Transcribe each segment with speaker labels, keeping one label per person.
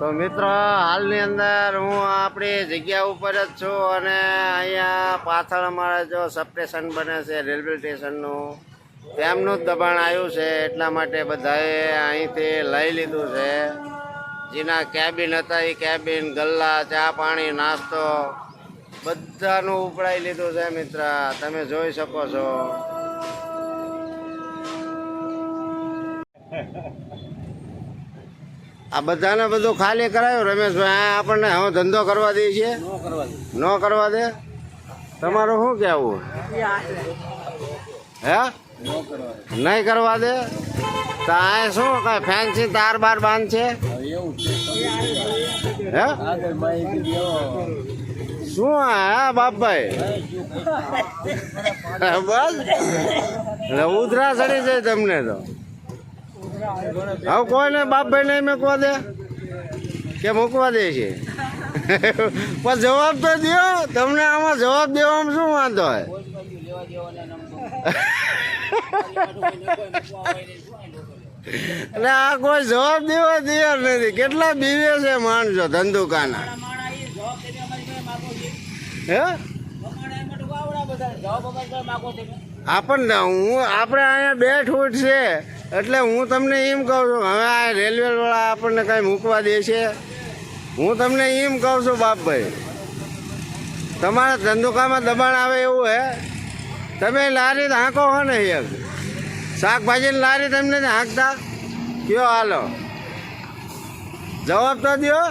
Speaker 1: તો મિત્રો, હાલની અંદર હું આપણી જગ્યા ઉપર જ છું અને અહીંયા પાછળ અમારે જો સબસ્ટેશન બને છે રેલવે સ્ટેશનનું તેમનું જ દબાણ આવ્યું છે, એટલા માટે બધાએ અહીંથી લઈ લીધું છે. જેના કેબિન હતા, એ કેબિન ગલ્લા, ચા પાણી, નાસ્તો બધાનું ઉપડાઈ લીધું છે મિત્ર. તમે જોઈ શકો છો. આ બધાને બધું ખાલી કરાયું રમેશભાઈ. આ આપણને હવે ધંધો કરવા દે છે. ન કરવા દે. તમારું શું કહેવું? હે? નહીં કરવા દે? તો આ શું કઈ ફેન્સી તાર બાર બાંધ છે? હે શું આ હે બાપભાઈ? બસ ઉધરા ચડી જાય તમને તો. હવે કોઈને બાપભાઈ નહીં મૂકવા દે? કે મૂકવા દે છે? પણ જવાબ તો દો તમને આમાં જવાબ દેવામાં શું વાંધો હોય? એટલે આ કોઈ જવાબ દેવા તૈયાર નથી. કેટલા બીવે છે માણસો ધંધુકાના? હે? આપણને હું, આપણે અહીંયા બેઠ ઉઠ છે. એટલે હું તમને એમ કહું છું, હવે આ રેલવેવાળા આપણને કંઈ મૂકવા દે છે. હું તમને એમ કહું છું, બાપભાઈ, તમારા ધંધુકામાં દબાણ આવે એવું હે. તમે લારી હાંકો હો ને એક. શાકભાજીની લારી તમને હાંકતા? કયો હાલો? જવાબ તો દો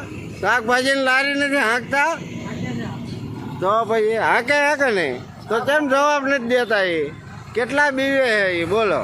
Speaker 1: શાકભાજીની લારી નથી હાંકતા? તો પછી હે કે નહીં? તો કેમ જવાબ નથી દેતા એ કેટલા બીવે હે એ બોલો.